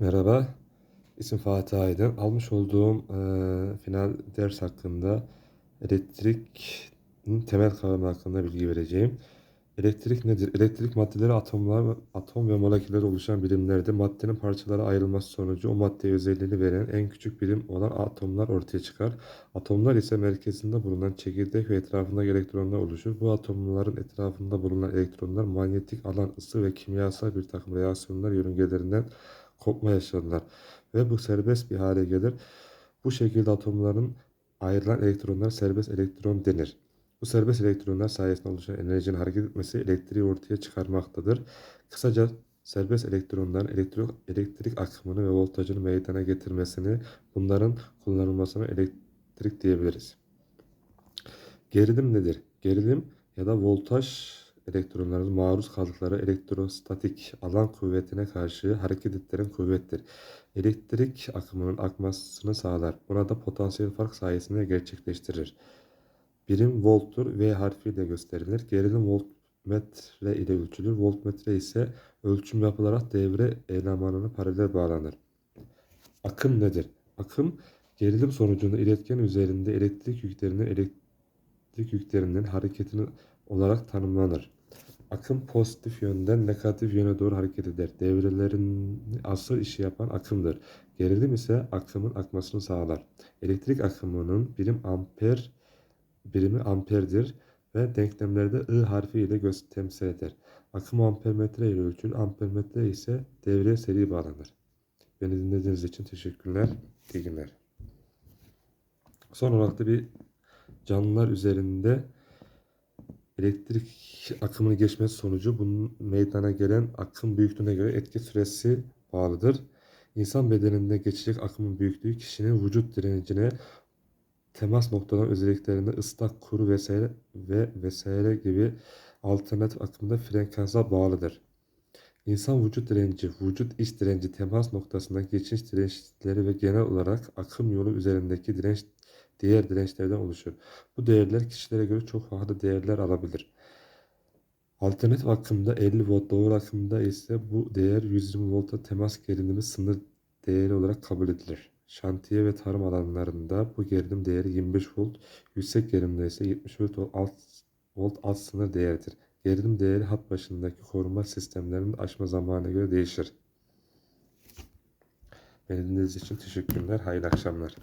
Merhaba, isim Fatih Aydın. Almış olduğum eee, final ders hakkında elektrikin temel kavramı hakkında bilgi vereceğim. Elektrik nedir? Elektrik maddeleri atomlar, atom ve moleküller oluşan birimlerdir. Maddenin parçalara ayrılması sonucu o maddeye özelliğini veren en küçük birim olan atomlar ortaya çıkar. Atomlar ise merkezinde bulunan çekirdek ve etrafındaki elektronlar oluşur. Bu atomların etrafında bulunan elektronlar manyetik alan, ısı ve kimyasal bir takım reaksiyonlar yörüngelerinden kopma yaşarlar ve bu serbest bir hale gelir. Bu şekilde atomların ayrılan elektronlar serbest elektron denir. Bu serbest elektronlar sayesinde oluşan enerjinin hareket etmesi elektriği ortaya çıkarmaktadır. Kısaca serbest elektronların elektrik, elektrik akımını ve voltajını meydana getirmesini, bunların kullanılmasına elektrik diyebiliriz. Gerilim nedir? Gerilim ya da voltaj elektronların maruz kaldıkları elektrostatik alan kuvvetine karşı hareket ettiren kuvvettir. Elektrik akımının akmasını sağlar. Buna da potansiyel fark sayesinde gerçekleştirir. Birim volttur. V harfiyle gösterilir. Gerilim voltmetre ile ölçülür. Voltmetre ise ölçüm yapılarak devre elemanına paralel bağlanır. Akım nedir? Akım gerilim sonucunda iletken üzerinde elektrik yüklerinin elektrik yüklerinin hareketini olarak tanımlanır. Akım pozitif yönden negatif yöne doğru hareket eder. Devrelerin asıl işi yapan akımdır. Gerilim ise akımın akmasını sağlar. Elektrik akımının birim amper birimi amperdir ve denklemlerde I harfi ile göz temsil eder. Akım ampermetre ile ölçülür. Ampermetre ise devreye seri bağlanır. Beni dinlediğiniz için teşekkürler. İyi günler. Son olarak da bir canlılar üzerinde elektrik akımını geçmesi sonucu bunun meydana gelen akım büyüklüğüne göre etki süresi bağlıdır. İnsan bedeninde geçecek akımın büyüklüğü kişinin vücut direncine, temas noktadan özelliklerine ıslak, kuru vesaire ve vesaire gibi alternatif akımda frekansa bağlıdır. İnsan vücut direnci, vücut iç direnci, temas noktasında geçiş dirençleri ve genel olarak akım yolu üzerindeki direnç diğer dirençlerden oluşur. Bu değerler kişilere göre çok farklı değerler alabilir. Alternatif akımda 50 volt, doğru akımda ise bu değer 120 volta temas gerilimi sınır değeri olarak kabul edilir. Şantiye ve tarım alanlarında bu gerilim değeri 25 volt, yüksek gerilimde ise 70 volt alt, volt alt sınır değeridir. Gerilim değeri hat başındaki koruma sistemlerinin aşma zamanına göre değişir. Beni dinlediğiniz için teşekkürler. Hayırlı akşamlar.